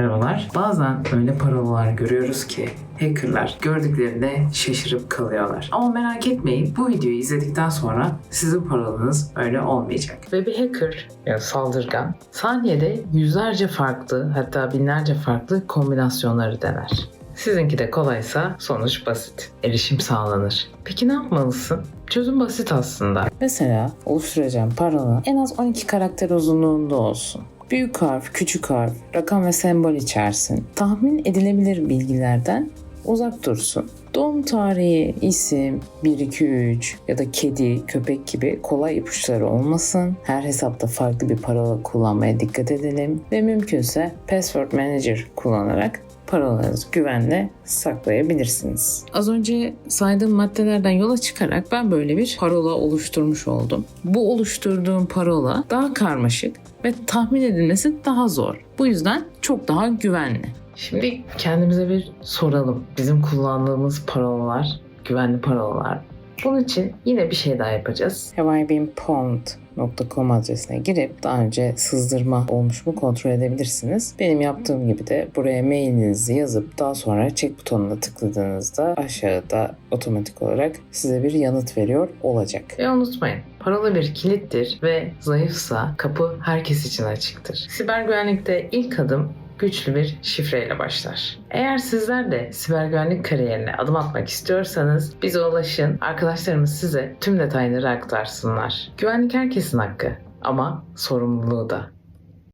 Merhabalar. Bazen öyle parolalar görüyoruz ki hackerlar gördüklerinde şaşırıp kalıyorlar. Ama merak etmeyin bu videoyu izledikten sonra sizin parolanız öyle olmayacak. Ve bir hacker yani saldırgan saniyede yüzlerce farklı hatta binlerce farklı kombinasyonları dener. Sizinki de kolaysa sonuç basit. Erişim sağlanır. Peki ne yapmalısın? Çözüm basit aslında. Mesela oluşturacağım parola en az 12 karakter uzunluğunda olsun. Büyük harf, küçük harf, rakam ve sembol içersin. Tahmin edilebilir bilgilerden uzak dursun. Doğum tarihi, isim, 1, 2, 3 ya da kedi, köpek gibi kolay ipuçları olmasın. Her hesapta farklı bir parola kullanmaya dikkat edelim. Ve mümkünse Password Manager kullanarak parolanızı güvenle saklayabilirsiniz. Az önce saydığım maddelerden yola çıkarak ben böyle bir parola oluşturmuş oldum. Bu oluşturduğum parola daha karmaşık ve tahmin edilmesi daha zor. Bu yüzden çok daha güvenli. Şimdi kendimize bir soralım. Bizim kullandığımız parolalar, güvenli parolalar. Bunun için yine bir şey daha yapacağız. Have I been pwned.com adresine girip daha önce sızdırma olmuş mu kontrol edebilirsiniz. Benim yaptığım gibi de buraya mailinizi yazıp daha sonra check butonuna tıkladığınızda aşağıda otomatik olarak size bir yanıt veriyor olacak. Ve unutmayın Parola bir kilittir ve zayıfsa kapı herkes için açıktır. Siber güvenlikte ilk adım güçlü bir şifreyle başlar. Eğer sizler de siber güvenlik kariyerine adım atmak istiyorsanız bize ulaşın. Arkadaşlarımız size tüm detayları aktarsınlar. Güvenlik herkesin hakkı ama sorumluluğu da.